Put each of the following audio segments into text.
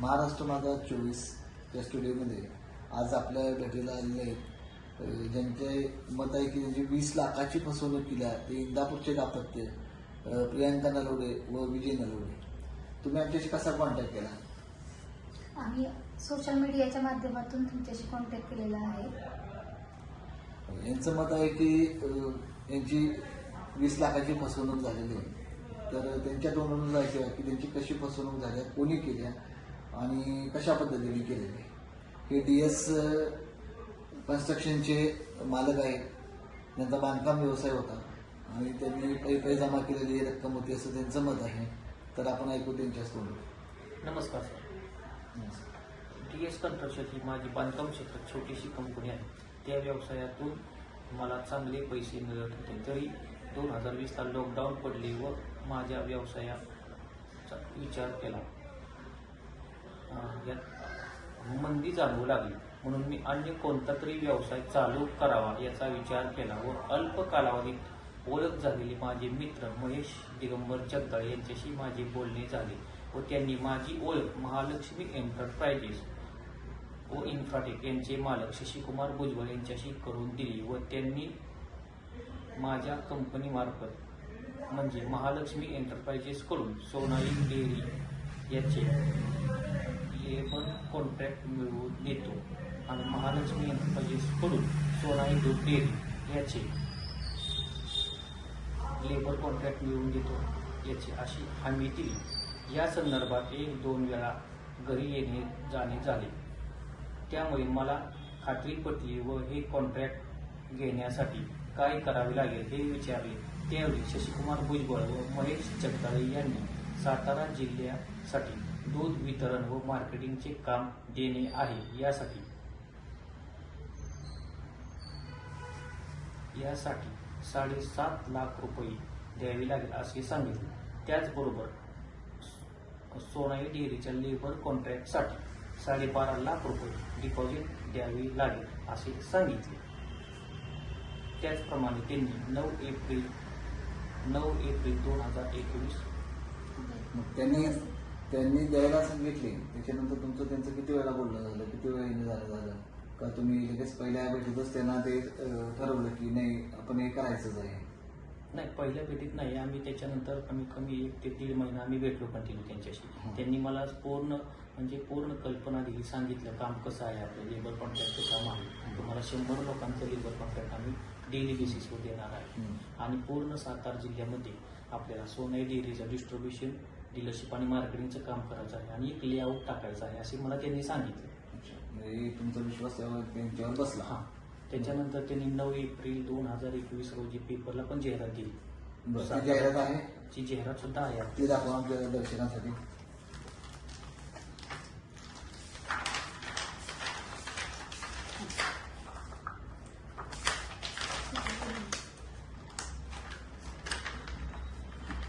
महाराष्ट्र माझा चोवीस या स्टुडिओमध्ये आज आपल्या भेटीला आलेले आहेत. ज्यांचे मत आहे की जी वीस लाखाची फसवणूक केल्या ते इंदापूरचे दाम्पत्य अ, प्रियांका नलवडे व विजय नलवडे. तुम्ही आमच्याशी कसा कॉन्टॅक्ट केला? आम्ही सोशल मीडियाच्या माध्यमातून तुमच्याशी कॉन्टॅक्ट केलेला आहे. यांचं मत आहे की यांची वीस लाखाची फसवणूक झालेली आहे. तर त्यांच्या तोंडून जायचं की त्यांची कशी फसवणूक झाली कोणी केल्या आणि कशा पद्धतीने केलेली? हे डी एस कन्स्ट्रक्शनचे मालक आहेत. त्यांचा बांधकाम व्यवसाय होता. आणि त्यांनी काही काही जमा केलेली रक्कम होती असं त्यांचं मत आहे. तर आपण ऐकू त्यांच्याच तोंडून नमस्कार सर. डी एस कन्स्ट्रक्शन ही माझी बांधकाम क्षेत्रात छोटीशी कंपनी आहे. त्या व्यवसायातून मला चांगले पैसे मिळत होते. तरी दोन हजार वीसला लॉकडाऊन पडले व माझ्या व्यवसायाचा विचार केला. मंदी जाणवू लागली. म्हणून मी अन्य कोणता तरी व्यवसाय चालू करावा याचा विचार केला व अल्प कालावधीत ओळख झालेले माझे मित्र महेश दिगंबर जगदाळे यांच्याशी माझे बोलणे झाले व त्यांनी माझी ओळख महालक्ष्मी एंटरप्राइजेस व इन्फ्राटेक यांचे मालक शशिकुमार भुजबळ यांच्याशी करून दिली व त्यांनी माझ्या कंपनीमार्फत म्हणजे महालक्ष्मी एंटरप्राइजेसकडून सोनाली डेअरी याचे लेबर कॉन्ट्रॅक्ट मिळवून देतो. आणि महालक्ष्मी एंटरप्राइजेसकडून सोना दूध डेअरी याचे लेबर कॉन्ट्रॅक्ट मिळवून देतो याची अशी हमी दिली. या संदर्भात एक दोन वेळा घरी येणे जाणे झाले. त्यामुळे मला खात्री पटली व हे कॉन्ट्रॅक्ट घेण्यासाठी काय करावे लागेल हे विचारले. त्यावेळी शशिकुमार भुजबळ व महेश जगदाळे यांनी सातारा जिल्ह्यासाठी दूध वितरण व मार्केटिंगचे काम देणे आहे यासाठी. यासाठी साडेसात लाख रुपये द्यावे लागेल असे सांगितले. त्याचबरोबर सोनाई डेअरीच्या लेबर कॉन्ट्रॅक्टसाठी साडेबारा लाख रुपये डिपॉझिट द्यावे लागेल असे सांगितले. त्याचप्रमाणे त्यांनी नऊ एप्रिल नऊ एप्रिल दोन हजार एकवीस त्यांनी त्यांनी द्यायला सांगितले त्याच्यानंतर तुमचं त्यांचं किती वेळा बोलणं झालं किती वेळा येणं झालं झालं? का तुम्ही लगेच पहिल्या भेटीतच त्यांना ते ठरवलं की नाही आपण हे करायचंच आहे? नाही पहिल्या भेटीत नाही. आम्ही त्याच्यानंतर कमीत कमी एक ते दीड महिना आम्ही भेटलो कंटिन्यू त्यांच्याशी. त्यांनी मला पूर्ण म्हणजे पूर्ण कल्पना दिली सांगितलं काम कसं आहे आपलं लेबर कॉन्ट्रॅक्टचं काम आहे. तुम्हाला शंभर लोकांचं लेबर कॉन्ट्रॅक्ट आम्ही डेली बेसिसवर देणार आहे. आणि पूर्ण सातारा जिल्ह्यामध्ये आपल्याला सोनाई डेअरीचं डिस्ट्रीब्युशन डीलरशिप आणि मार्केटिंगचं काम करायचं आहे आणि एक लेआउट टाकायचं आहे असे मला त्यांनी सांगितलं. म्हणजे तुमचा विश्वास त्यावर त्यांच्यावर बसला. हां. त्याच्यानंतर त्यांनी नऊ एप्रिल दोन हजार एकवीस रोजी पेपरला पण जाहिरात दिली. बरं ती जाहिरात आहे? ची जाहिरात सुद्धा आहे. ती दाखवा आपल्या दर्शनासाठी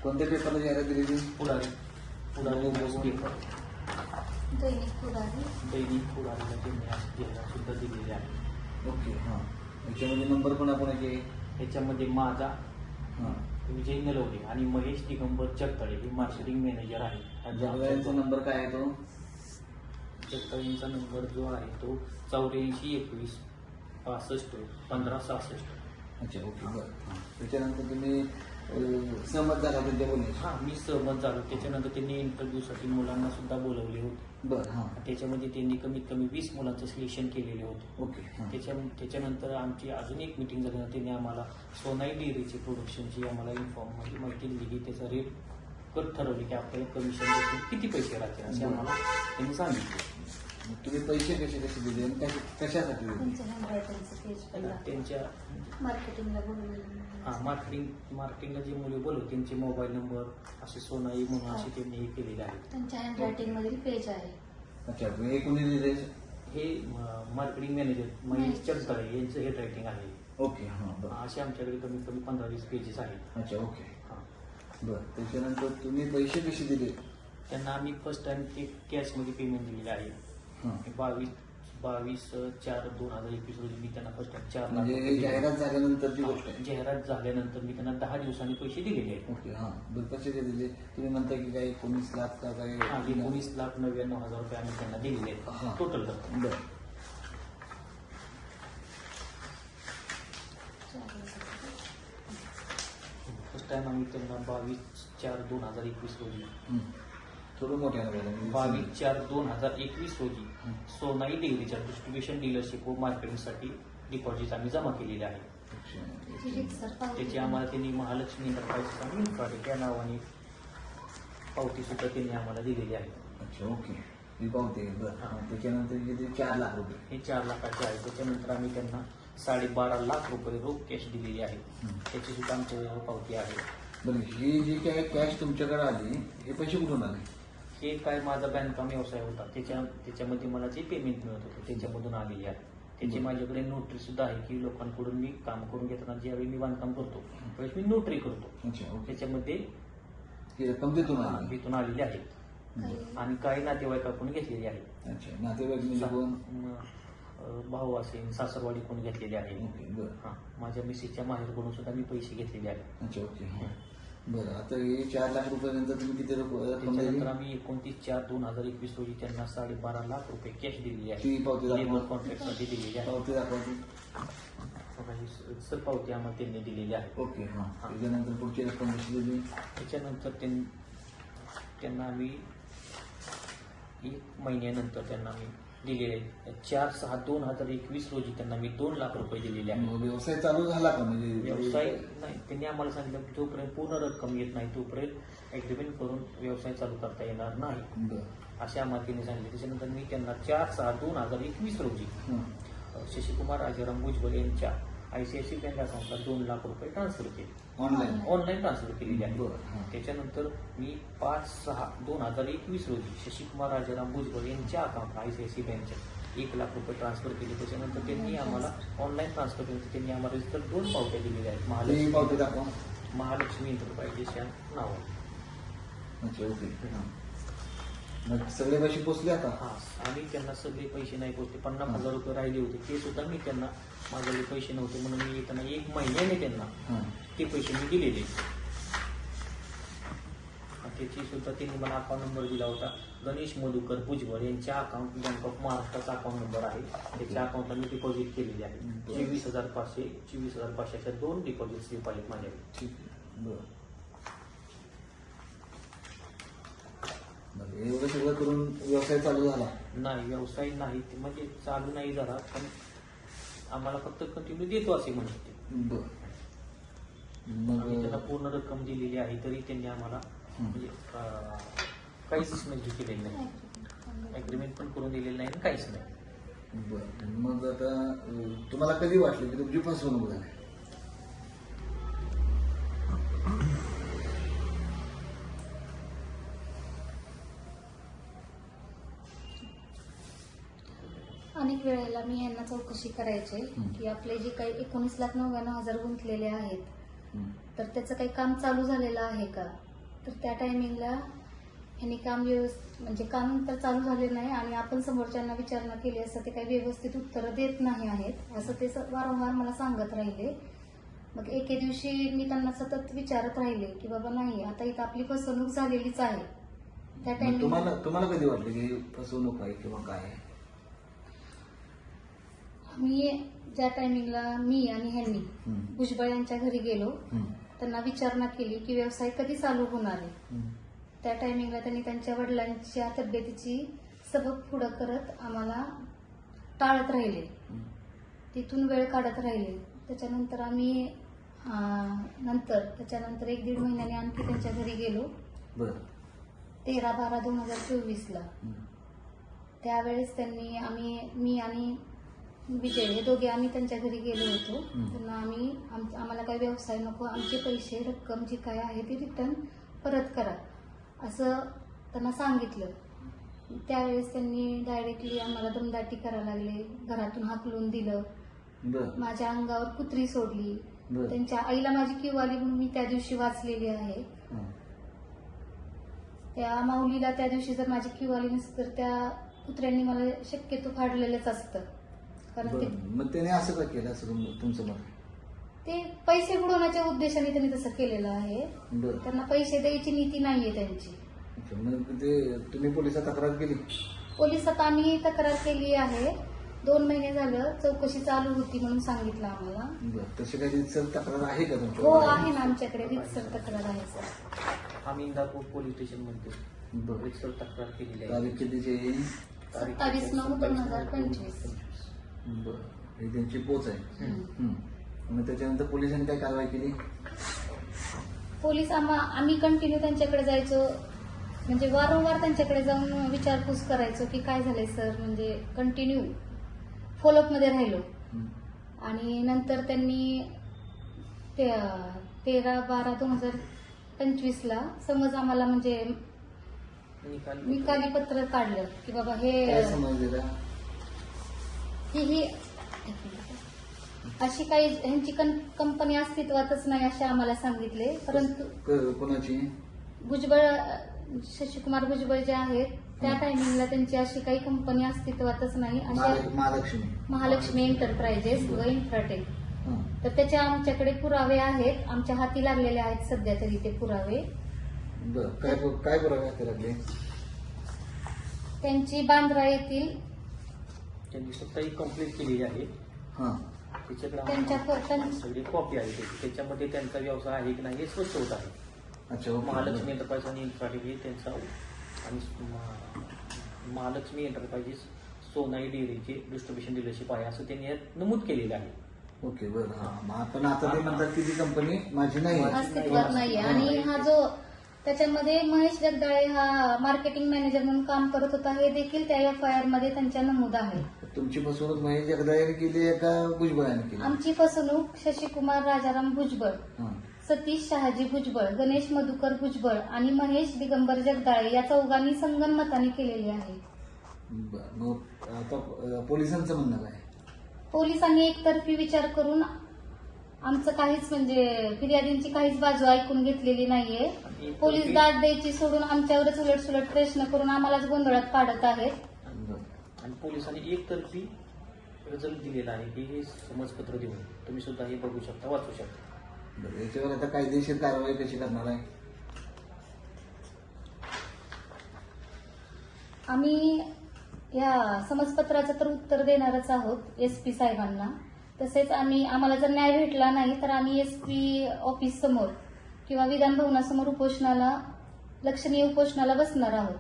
कोणत्या पेपरला जाहिरात दिलेली पुढारी पुढारी न्यूज पेपर दैनिक पुढारी दैनिक पुढारीला त्यांनी आज जाहिरात सुद्धा दिलेली आहे ओके हां याच्यामध्ये नंबर पण आपण आहे याच्यामध्ये माझा विजय नलवडे आणि महेश दिगंबर जगतळे हे मार्केटिंग मॅनेजर आहे जगदाळ्यांचा नंबर काय आहे तो? जगतळेंचा नंबर जो आहे तो चौऱ्याऐंशी एकवीस पासष्ट पंधरा सहासष्ट. अच्छा ओके बरं. त्याच्यानंतर तुम्ही सहमत झाला त्यांच्या बोलण्याशी हां मी सहमत झालो. त्याच्यानंतर त्यांनी इंटरव्ह्यूसाठी मुलांना सुद्धा बोलवले होते. बरं हां. त्याच्यामध्ये त्यांनी कमीत कमी वीस मुलांचं सिलेक्शन केलेले होते. ओके हां. त्याच्या त्याच्यानंतर आमची अजून एक मिटिंग झाली ना त्यांनी आम्हाला सोनाई डेअरीची प्रोडक्शनची आम्हाला इन्फॉर्म म्हणजे माहिती दिली. त्याचा रेट कट ठरवले की आपल्याला कमिशन किती पैसे राहतील असे आम्हाला त्यांनी सांगितले. तुम्ही पैसे कसे कसे दिले आणि कश- कशासाठी दिले? त्यांच्या हँडरायटिंगचं पेज पहिला त्यांच्या मार्केटिंगला बोलवलेलं हां मार्केटिंग मार्केटिंगला जे मुले बोलव त्यांचे मोबाईल नंबर असे सोनाई म्हणून असे त्यांनी हे केलेले आहेत. त्यांच्या हँडरायटिंग मधील पेज आहे. अच्छा हे कोणी दिले? हे मार्केटिंग मॅनेजर महेश चगदळे यांचं हेड रायटिंग आहे. ओके हां बरं. असे आमच्याकडे कमीत कमी पंधरा वीस पेजेस आहेत. अच्छा ओके. हां. बरं त्याच्यानंतर तुम्ही पैसे कसे दिले? त्यांना आम्ही फर्स्ट टाइम ते कॅशमध्ये पेमेंट दिलेलं आहे. हां बावीस बावीस चार दोन हजार एकवीस रोजी मी त्यांना फर्स्ट चार लाख म्हणजे रुपये दिले. जाहिरात झाल्यानंतरची गोष्ट आहे. जाहिरात झाल्यानंतर मी त्यांना दहा दिवसांनी पैसे दिलेले आहेत. ओके हा. दिले? तुम्ही म्हणता की काय एकोणीस लाख का काय हा, एकोणीस लाख नव्याण्णव हजार रुपये आम्ही त्यांना दिलेले हा. आहेत टोटल रक्कम बरं फर्स्ट टाइम आम्ही त्यांना बावीस चार दोन हजार एकवीस रोजी हं. थोडं म्हणजे बावीस चार दोन हजार एकवीस रोजी. सोनाई डेअरीच्या डिस्ट्रीब्युशन डीलरशिप व मार्केटिंगसाठी डिपॉझिट आम्ही जमा केलेले आहे. त्याची आम्हाला त्यांनी महालक्ष्मी एंटरप्राइजेस इन्फ्राटेक या नावाने पावती सुद्धा त्यांनी आम्हाला दिलेली आहे. अच्छा ओके. ही पावते बरं. त्याच्यानंतर चार लाख रुपये. हे चार लाखाचे आहे. त्याच्यानंतर आम्ही त्यांना साडेबारा लाख रुपये रोख कॅश दिलेली आहे. त्याची सुद्धा आमच्याजवळ पावती आहे. बरं ही जी काय कॅश तुमच्याकडे आली हे पैसे कुठून आले? हे काय माझा बँककाम व्यवसाय होता. त्याच्या त्याच्यामध्ये मला जे पेमेंट मिळत होतं त्याच्यामधून आलेली आहे. त्याची. माझ्याकडे नोटरी सुद्धा आहे की लोकांकडून मी काम करून घेताना ज्यावेळी मी बांधकाम करतो त्यावेळेस मी नोटरी करतो. त्याच्यामध्ये रक्कम तिथून आलेली आहे. आणि काही नातेवाईकाकडून घेतलेली आहे नातेवाईक म्हणजे भाऊ असेल सासरवाडी कोण घेतलेली आहे. हा माझ्या मिसेसच्या माहेरकडून सुद्धा मी पैसे घेतलेले आहेत. बरं आता हे चार लाख रुपयानंतर तुम्ही किती रक्कम त्याच्यानंतर दिली आम्ही एकोणतीस चार दोन हजार एकवीस रोजी त्यांना साडेबारा लाख रुपये कॅश दिलेली आहे. ती पावती दाखवा. लेबर कॉन्ट्रॅक्टसाठी दिलेली आहे. पावती बघा, ही स- सर पावती आम्हाला त्यांनी दिलेली आहे. ओके हा. त्याच्यानंतर पुढची रक्कम कशी दिली? त्याच्यानंतर त्यां- त्यांना आम्ही एक महिन्यानंतर त्यांना आम्ही दिलेले. चार सहा दोन हजार एकवीस रोजी त्यांना मी दोन लाख रुपये दिलेले आहे मग व्यवसाय चालू झाला का? म्हणजे व्यवसाय नाही त्यांनी आम्हाला सांगितलं की जोपर्यंत पूर्ण रक्कम येत नाही तोपर्यंत ॲग्रीमेंट करून व्यवसाय चालू करता येणार नाही. आम्हाला त्यांनी सांगितले. त्याच्यानंतर मी त्यांना चार सहा दोन हजार एकवीस रोजी शशिकुमार राजाराम भुजबळ यांच्या आयसीआयसी बँक अकाउंटला दोन लाख रुपये ट्रान्सफर केले. ऑनलाईन ऑनलाईन ट्रान्सफर केलेली आहे. बरं, हाँ. त्याच्यानंतर मी पाच सहा दोन हज़ार एकवीस रोजी शशिकुमार राजाराम भुजबळ यांच्या अकाउंटला आयसीआयसी बँकच्या एक लाख रुपये ट्रान्सफर केले. त्याच्यानंतर त्यांनी आम्हाला ऑनलाईन ट्रान्सफर केले. त्यांनी आम्हाला रजिस्टर दोन पावत्या दिलेल्या आहेत. महालक्ष्मी. महालक्ष्मी एंटरप्राइजेस या नाव ओके. मग सगळे पैसे पोचले आता? हा. आणि त्यांना सगळे पैसे नाही पोचले. पन्नास हज़ार रुपये राहिले होते. ते सुद्धा मी त्यांना माझ्याकडे पैसे नव्हते म्हणून मी त्यांना एक महिन्याने त्यांना ते पैसे मी दिलेले. त्याची सुद्धा त्यांनी मला अकाउंट नंबर दिला होता. गणेश मधुकर भुजबळ यांच्या अकाउंट बँक ऑफ महाराष्ट्राचा अकाउंट नंबर आहे. त्याच्या अकाउंटला मी डिपॉझिट केलेली आहे. चोवीस हजार पाचशे चोवीस हजार पाचशेच्या दोन डिपॉझिट स्लिप आहेत माझ्याकडे बरं एवढं सगळं करून व्यवसाय चालू झाला? नाही व्यवसाय नाही. म्हणजे चालू नाही झाला पण आम्हाला फक्त कंटिन्यू देतो असे म्हणत ते बरं. आम्ही त्यांना मग पूर्ण रक्कम दिलेली आहे तरी त्यांनी आम्हाला हं. म्हणजे अं, काहीच म्हणजे केलेलं नाही. अग्रीमेंट पण करून दिलेलं नाही आणि काहीच नाही. बरं. मग आता अं, तुम्हाला कधी वाटलं की तुमची फसवणूक झाली अनेक वेळेला मी यांना चौकशी करायचे. की आपले जे काही एकोणीस लाख नव्याण्णव हजार गुंतलेले आहेत. तर त्याचं काही काम चालू झालेलं आहे का तर त्या टायमिंगला यांनी काम व्यवस्थित म्हणजे काम तर चालू झाले नाही आणि आपण समोरच्यांना विचारणा केली असं ते काही व्यवस्थित उत्तरं देत नाही आहेत असं ते वारंवार मला सांगत राहिले मग एके दिवशी मी त्यांना सतत विचारत राहिले की बाबा नाही आता इथं आपली फसवणूक झालेलीच आहे त्या मग तुम्हाला तुम्हाला कधी वाटलं की फसवणूक आहे किंवा काय मी ज्या टायमिंगला मी आणि ह्यांनी. भुजबळ यांच्या घरी गेलो. त्यांना विचारणा केली की व्यवसाय कधी चालू होणार आहे. त्या टायमिंगला त्यांनी त्यांच्या वडिलांच्या तब्येतीची सबब पुढं करत आम्हाला टाळत राहिले. तिथून वेळ काढत राहिले त्याच्यानंतर आम्ही अं, नंतर त्याच्यानंतर एक दीड महिन्याने आणखी त्यांच्या घरी गेलो बरं तेरा बारा दोन हजार चोवीसला. त्यावेळेस त्यांनी आम्ही मी आणि विजय हे दोघे आम्ही त्यांच्या घरी गेलो होतो. त्यांना आम्ही आम- आम्हाला काही व्यवसाय नको आमचे पैसे रक्कम जी काय आहे ती रिटर्न परत करा. असं त्यांना सांगितलं. त्यावेळेस त्यांनी डायरेक्टली आम्हाला दमदाटी करायला लागले. घरातून हाकलून दिलं. माझ्या अंगावर कुत्री सोडली. त्यांच्या आईला माझी किव आली म्हणून मी त्या दिवशी वाचलेली आहे. त्या माऊलीला त्या दिवशी जर माझी किव आली नसती तर त्या कुत्र्यांनी मला शक्यतो फाडलेलंच असतं. कारण ते बरं. मग त्याने असं का केलं असं तुम- तुमचं मत? ते पैसे बुडवण्याच्या उद्देशाने त्यांनी तसं केलेलं आहे. बरं. त्यांना पैसे द्यायची नीती नाहीये त्यांची. अच्छा, मग ते तुम्ही पोलिसात तक्रार केली? पोलिसात आम्ही तक्रार केली आहे. दोन महिने झालं चौकशी चालू होती म्हणून सांगितलं आम्हाला. बरं तशी काही रितसर तक्रार आहे का हो आहे ना आमच्याकडे रितसर तक्रार आहे सर. आम्ही इंदापूर पोलीस स्टेशनमध्ये बरं. रितसर तक्रार केलेली आहे. तारीख कितीची तारीख सत्तावीस नऊ दोन हजार 27 पंचवीस. बरं. ही त्यांची पोच आहे. हम्म. मग त्याच्यानंतर पोलिसांनी काय कारवाई केली? पोलीस आम्हा आम्ही कंटिन्यू त्यांच्याकडे जायचो. म्हणजे वारंवार त्यांच्याकडे जाऊन विचारपूस करायचो की काय झालंय सर म्हणजे कंटिन्यू फॉलोअपमध्ये राहिलो. हम्म. आणि नंतर त्यांनी ते तेरा बारा दोन हजार पंचवीसला समज आम्हाला म्हणजे निकाल पत्र. काढलं की बाबा हे काय समजलेलं ही ही अशी काही ह्यांची कंपनी अस्तित्वातच नाही असे आम्हाला सांगितले. परंतु क- कोणाची? भुजबळ शशिकुमार भुजबळ जे आहेत त्या टायमिंगला त्यांची अशी काही कंपनी अस्तित्वातच नाही. अशा महाल- महालक्ष्मी. महालक्ष्मी एंटरप्राइजेस व इन्फ्राटेक हं. तर त्याचे आमच्याकडे पुरावे आहेत. आमच्या हाती लागलेले आहेत सध्या तरी ते पुरावे. बरं. काय काय पुरावे लागले? त्यांची बांद्रा येथील त्यांनी स्वतःही कंप्लीट केलेली आहे. हा. त्यांच्या सगळी कॉपी आहे त्याची. त्याच्यामध्ये त्यांचा व्यवसाय आहे की नाही हे स्पष्ट होत आहे. अच्छा ओके. महालक्ष्मी एंटरप्राइज आणि इन्फ्राटेक हे त्यांचा आणि महा- महालक्ष्मी एंटरप्राइजेस सोनाई डेअरीचे डिस्ट्रीब्युशन डीलरशिप आहे असं त्यांनी यात नमूद केलेलं आहे. ओके बरं. हा मग पण आता ते म्हणतात की ती कंपनी माझी नाही आहे. अस्तित्वात नाहीये आणि हा जो त्याच्यामध्ये महेश जगदाळे हा मार्केटिंग मॅनेजर म्हणून काम करत होता. हे देखील त्या एफ आय आरमध्ये त्यांच्या नमूद आहे तुमची फसवणूक महेश जगदाळे केली आहे का भुजबळाने केली? आमची फसवणूक शशिकुमार राजाराम भुजबळ हा. सतीश शहाजी भुजबळ गणेश मधुकर भुजबळ आणि महेश दिगंबर जगदाळे या चौघांनी संगनमताने केलेली आहे. बरं मग आता अं, पोलिसांचं म्हणणं काय? पोलिसांनी एकतर्फी विचार करून आमचं काहीच म्हणजे फिर्यादींची काहीच बाजू ऐकून घेतलेली नाहीये. पोलीस दाद द्यायची सोडून आमच्यावरच उलटसुलट प्रश्न करून आम्हालाच गोंधळात पाडत आहेत. बरं. आणि पोलिसांनी एकतर्फी रिझल्ट दिलेला आहे की हे समजपत्र देऊन तुम्ही सुद्धा हे बघू शकता वाचू शकता. बरं याच्यावर आता कायदेशीर कारवाई कशी करणार आहे? आम्ही या समजपत्राचं तर उत्तर देणारच आहोत एस पी साहेबांना. तसेच आम्ही आम्हाला जर न्याय भेटला नाही तर आम्ही एस पी ऑफिस समोर किंवा विधान भवनासमोर उपोषणाला लक्षणीय उपोषणाला बसणार आहोत.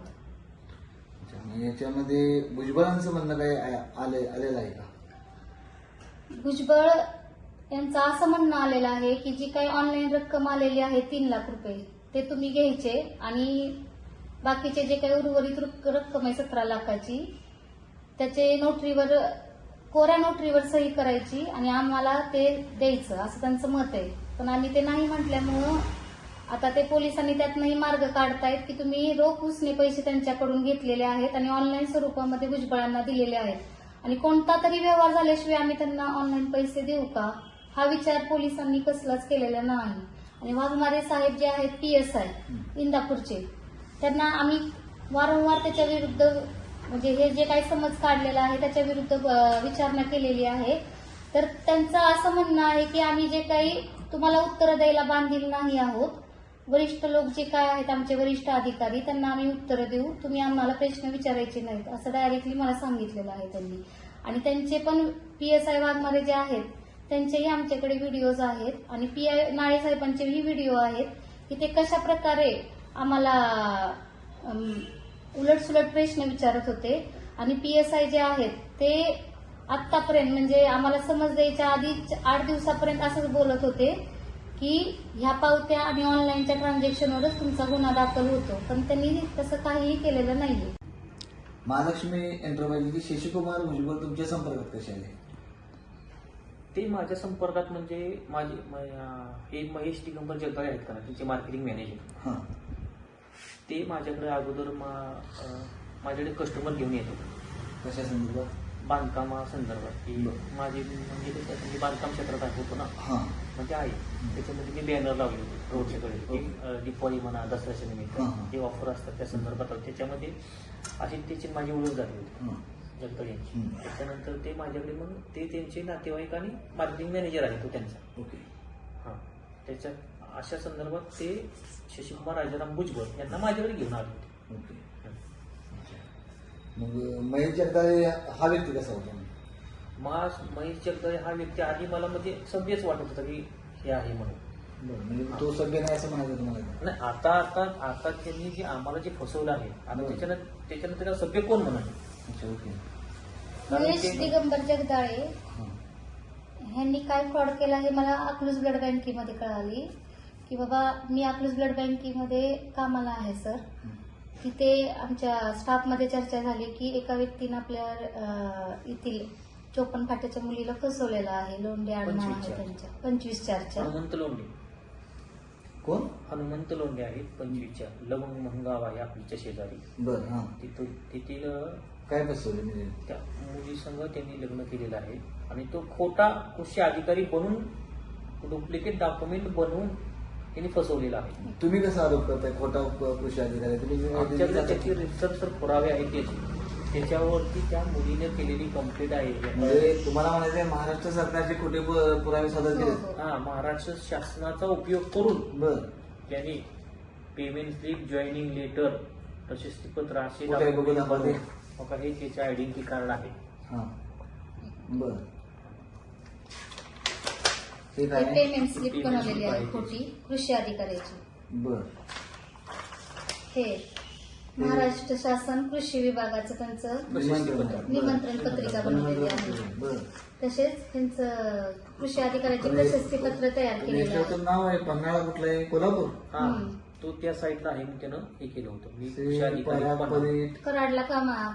अच्छा, मग याच्यामध्ये भुजबळांचं म्हणणं काय आ- आलेलं आहे का? भुजबळ यांचं असं म्हणणं आलेलं आहे की जी काही ऑनलाईन रक्कम आलेली आहे तीन लाख रुपये ते तुम्ही घ्यायचे आणि बाकीचे जे काही उर्वरित रुक- रक्कम आहे सतरा लाखाची त्याचे नोटरीवर कोऱ्या नोटरीवर सही करायची आणि आम्हाला ते द्यायचं असं त्यांचं मत आहे. पण आम्ही ते नाही म्हटल्यामुळं आता ते पोलिसांनी त्यातनंही मार्ग काढतायत की तुम्ही रोख उसने पैसे त्यांच्याकडून घेतलेले आहेत आणि ऑनलाईन स्वरूपामध्ये भुजबळांना दिलेले आहेत. आणि कोणता तरी व्यवहार झाल्याशिवाय आम्ही त्यांना ऑनलाईन पैसे देऊ का? हा विचार पोलिसांनी कसलाच केलेला नाही. आणि वाघमारे साहेब जे आहेत पी एस आय इंदापूरचे त्यांना आम्ही वारंवार त्याच्या विरुद्ध म्हणजे हे जे काही समज काढलेला आहे त्याच्या विरुद्ध विचारणा केलेली आहे. तर त्यांचं असं म्हणणं आहे की आम्ही जे काही तुम्हाला उत्तर द्यायला बांधील नाही आहोत. वरिष्ठ लोक जे काय आहेत आमचे वरिष्ठ अधिकारी त्यांना आम्ही उत्तरं देऊ. तुम्ही आम्हाला प्रश्न विचारायचे नाहीत असं डायरेक्टली मला सांगितलेलं आहे त्यांनी. आणि त्यांचे पण पी एस आय वाघमारे जे आहेत त्यांचेही आमच्याकडे व्हिडिओज आहेत. आणि पी आय नाळे साहेबांचेही व्हिडिओ आहेत की ते कशा प्रकारे आम्हाला उलटसुलट प्रश्न विचारत होते. आणि पी एस आय जे आहेत ते आतापर्यंत म्हणजे आम्हाला समज द्यायच्या आधी आठ दिवसापर्यंत असंच बोलत होते की ह्या पावत्या आणि ऑनलाईनच्या ट्रान्झॅक्शनवरच तुमचा गुन्हा दाखल होतो. पण त्यांनी तसं काहीही केलेलं नाहीये. महालक्ष्मी एंटरप्राइजचे शशिकुमार भुजबळ तुमच्या संपर्कात कसे आले? ते माझ्या संपर्कात म्हणजे माझे म- हे महेश दिगंबर जगदाळे आहेत का त्यांचे मार्केटिंग मॅनेजर हां. ते माझ्याकडे अगोदर मा अं, माझ्याकडे कस्टमर घेऊन येत होते. कशा संदर्भात बांधकामा संदर्भात की बरं. माझे म्हणजे कसं मी बांधकाम क्षेत्रात आहे होतो ना हां. म्हणजे आहे. त्याच्यामध्ये मी बॅनर लावले होते रोडच्या कडे. की अं, दीपावली म्हणा दसऱ्याच्या निमित्त हा. जे ऑफर असतात त्या संदर्भात. त्याच्यामध्ये अशी त्याची माझी ओळख झाली होती. हां. जगदळे यांची. हम्म. त्याच्यानंतर ते माझ्याकडे मग ते त्यांचे नातेवाईक आणि मार्केटिंग मॅनेजर आहे तो त्यांचा. ओके. हां. त्याच्या अशा संदर्भात ते शशिकुमार राजाराम भुजबळ यांना माझ्याकडे घेऊन आले होते. ओके. मग महेश जगदाळे हा व्यक्ती कसा होता? मा महेश जगदळे हा व्यक्ती आधी मला म्हणजे सभ्यच वाटत होता की हे आहे म्हणून. बरं म्हणजे तो सभ्य नाही असं म्हणायचं तुम्हाला नाही आता आता आता त्यांनी जे आम्हाला जे फसवलं आहे आता बरं. त्याच्यानं त्याच्यानंतर त्याला सभ्य कोण म्हणाले? अच्छा ओके. कारण महेश ते- दिगंबर जगदाळे हां. ह्यांनी काय फ्रॉड केला हे मला अकलूज ब्लड बँकेमध्ये कळाली की बाबा मी अकलूज ब्लड बँकेमध्ये कामाला आहे सर. तिथे आमच्या स्टाफमध्ये चर्चा झाली की एका व्यक्तीनं आपल्या येथील चोपन्न फाट्याच्या मुलीला फसवलेलं आहे. लोंढे आडनाव आहे पंचवीस चार. त्यांच्या. पंचवीस चारच्या हनुमंत लोंढे. कोण? हनुमंत लोंढे आहेत पंचवीसच्या लवंग म्हणून गाव आहे आपलीच्या शेजारी. बरं हां. तिथून तेथील काय फसवले म्हणजे त्या मुलीसंग त्यांनी लग्न केलेलं आहे. आणि तो खोटा कृषी अधिकारी बनून डुप्लिकेट डॉक्युमेंट बनवून त्यांनी फसवलेला आहे. तुम्ही कसा आरोप करताय? खोटा कृषी अधिकारी. तुम्ही त्याचे रिसर्च पुरावे आहेत त्याचे. त्याच्यावरती त्या मुलीने केलेली कंप्लेंट आहे. म्हणजे तुम्हाला म्हणायचं आहे महाराष्ट्र सरकारचे खोटे प- पुरावे सादर केले हो, हो. हा महाराष्ट्र शासनाचा उपयोग करून बर. त्यांनी पेमेंट स्लिप जॉईनिंग लेटर प्रशस्तीपत्र असे कुठे आहे? बघू document दाखवा ते. बनवून- बघा हे त्याचे आयडेंटिटी कार्ड आहे. हां. बर. हे पेमेंट स्लिप Payment बनवलेली slip आहे आहे खोटी. कृषी अधिकाऱ्याची. बर. हे महाराष्ट्र शासन कृषी विभागाचं त्यांचं. निमंत्रण. पत्रिका बनवलेली आहे. बर. तसेच त्यांचं कृषी अधिकाऱ्याचे प्रशस्ती पत्र तयार केलेलं आहे. नाव आहे पन्हाळा कुठलं आहे? कोल्हापूर. हा. हम्म. तो त्या साईडला आहे मग त्यानं हे केलं होतं. मी श्री कृषी अधिकारी. परीट कराडला कामा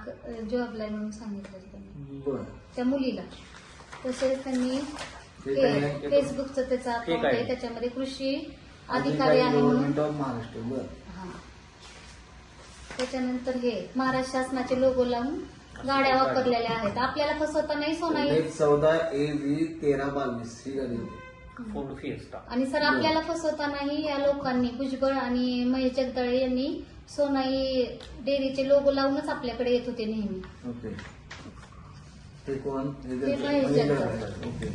जॉबला म्हणून सांगितलं त्यांनी बर. त्या मुलीला. तसेच त्यांनी ते फेसबुकचं त्याचं अकाउंट आहे. आहे त्याच्यामध्ये कृषी अधिकारी आहे म्हणून. गव्हर्नमेंट ऑफ महाराष्ट्र बर. हा. त्याच्यानंतर हे महाराष्ट्र शासनाचे लोगो लावून गाड्या वापरलेल्या आहेत. आपल्याला फसवता नाही सोनाई? एक चौदा ए व्ही तेरा बावीस ही गाडी होती. फोर्ड फिएस्टा आणि सर आपल्याला फसवता नाही या लोकांनी भुजबळ आणि महेश जगदाळे यांनी सोनाई डेअरीचे लोगो लावूनच आपल्याकडे येत होते नेहमी. ओके. ते कोण? हे ते महेश जगताप. ओके.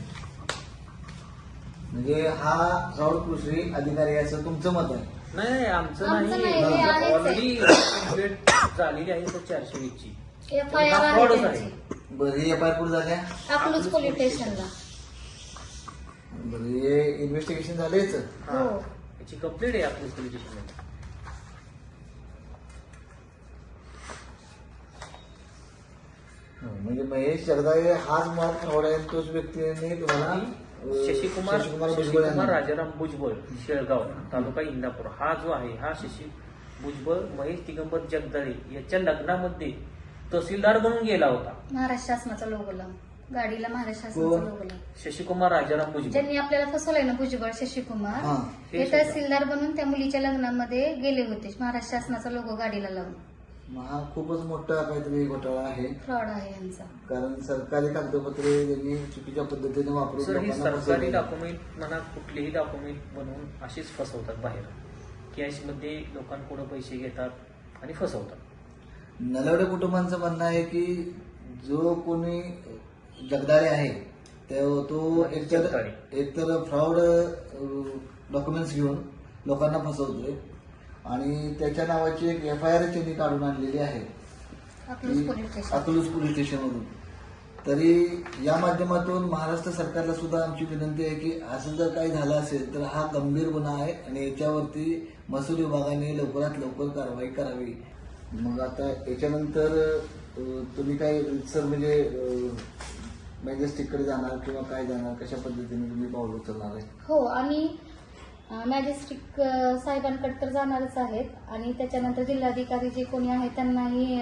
म्हणजे हा फ्रॉड कृषी अधिकारी असं तुमचं मत आहे? नाही आमचं आमचं नाही. नाही, हे आहेच आहे. ऑलरेडी कंप्लेंट झालेली आहे तर चारशे वीसची. एफ आय आर हा आहे. त्यांची बरं हे एफ आय आर झाल्या अकलूज पोलीस स्टेशनला. बरं हे इन्व्हेस्टिगेशन झालेच हा. हो. याची कंप्लेंट आहे आपल्या पोलीस स्टेशनमध्ये म्हणजे महेश जगदाळे हाच मुळात फ्रॉड आहे तोच व्यक्तीने तुम्हाला शशिकुमार शशिकुमार भुजबळ शशिकुमार यांना- राजाराम भुजबळ शेळगाव तालुका इंदापूर. हा जो आहे हा शशी भुजबळ महेश दिगंबर जगदाळे याच्या लग्नामध्ये तहसीलदार बनून गेला होता. महाराष्ट्र शासनाचा लोगो लावून गाडीला महाराष्ट्र शासनाचा कोण? लोगो लावून शशिकुमार राजाराम भुजबळ. ज्यांनी आपल्याला फसवलंय ना भुजबळ शशिकुमार हा. हे तहसीलदार बनून त्या मुलीच्या लग्नामध्ये गेले होते. महाराष्ट्र शासनाचा लोगो गाडीला लावून. मग हा खूपच मोठा काहीतरी घोटाळा आहे. फ्रॉड आहे यांचा. कारण सरकारी कागदपत्रे त्यांनी चुकीच्या पद्धतीने वापरून ही लोकांना सरकारी फसवलं. डॉक्युमेंट म्हणा कुठलेही डॉक्युमेंट बनवून अशीच फसवतात बाहेर. कॅशमध्ये लोकांकडून पैसे घेतात आणि फसवतात. नलवडे कुटुंबांचं म्हणणं आहे की जो कोणी जगदाळे आहे तो तो एकतर जगदाळे. एकतर फ्रॉड डॉक्युमेंट्स घेऊन लोकांना फसवतोय. आणि त्याच्या नावाची एक एफ आय आर त्यांनी काढून आणलेली आहे. अकलूज पोलीस स्टेशनमधून तरी या माध्यमातून महाराष्ट्र सरकारला सुद्धा आमची विनंती आहे की असं जर काही झालं असेल तर हा गंभीर गुन्हा आहे आणि याच्यावरती महसूल विभागाने लवकरात लवकर कारवाई करावी. मग आता याच्यानंतर तुम्ही काय सर म्हणजे मॅजेस्टिककडे जाणार किंवा काय जाणार? कशा पद्धतीने तुम्ही पाऊल उचलणार आहे? हो आणि मॅजेस्टिक साहेबांकडे तर जाणारच आहेत. आणि त्याच्यानंतर जिल्हाधिकारी जे कोणी आहेत त्यांनाही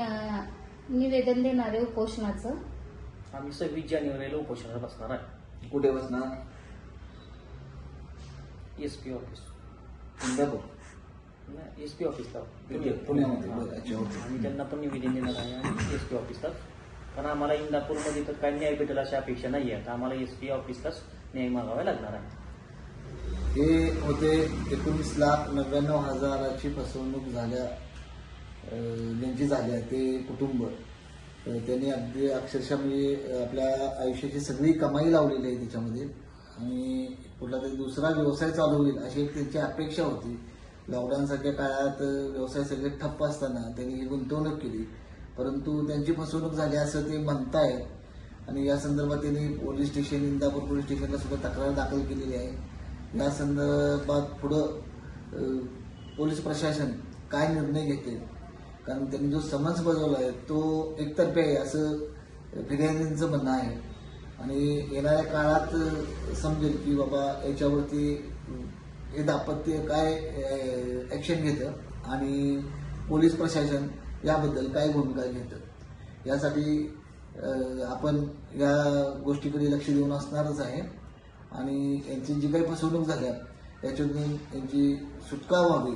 निवेदन देणार आहे उपोषणाचं. आम्ही सव्वीस जानेवारीला उपोषणाला बसणार आहे. कुठे बसणार? S P office Indapur. S P ऑफिसला पुणे- पुण्यामध्ये, बरं, अच्छा, ओके. आम्ही त्यांना पण निवेदन देणार आहे आणि एस पी ऑफिसला कारण आम्हाला इंदापूरमध्ये तर काही न्याय भेटेल अशी अपेक्षा नाही आहे तर आम्हाला एस पी ऑफिसलाच न्याय मागावा लागणार आहे. हे होते एकोणीस लाख नव्याण्णव हजाराची फसवणूक झाल्या ज्यांची ज्यांची झाल्या ते कुटुंब. त्यांनी अगदी अक्षरशः म्हणजे आपल्या आयुष्याची सगळी कमाई लावलेली आहे त्याच्यामध्ये. आणि कुठला तरी दुसरा व्यवसाय चालू होईल अशी एक त्यांची अपेक्षा होती. लॉकडाऊनसारख्या काळात व्यवसाय सगळे ठप्प असताना त्यांनी ही गुंतवणूक केली. परंतु त्यांची फसवणूक झाली असं ते म्हणतायत. आणि या संदर्भात त्यांनी पोलीस स्टेशन इंदापूर पोलीस स्टेशनला सुद्धा तक्रार दाखल केलेली आहे. या संदर्भात पुढं पोलीस प्रशासन काय निर्णय घेते? कारण त्यांनी जो समन्स बजावला आहे तो एकतर्फे आहे असं फिर्यादींचं म्हणणं आहे. आणि येणाऱ्या काळात समजेल की बाबा याच्यावरती हे दापत्य काय ॲक्शन घेतं? आणि पोलीस प्रशासन याबद्दल काय भूमिका घेतं? यासाठी आपण या गोष्टीकडे लक्ष देऊन असणारच आहे. आणि यांची जी काही फसवणूक झाल्या याच्यातून यांची सुटका व्हावी.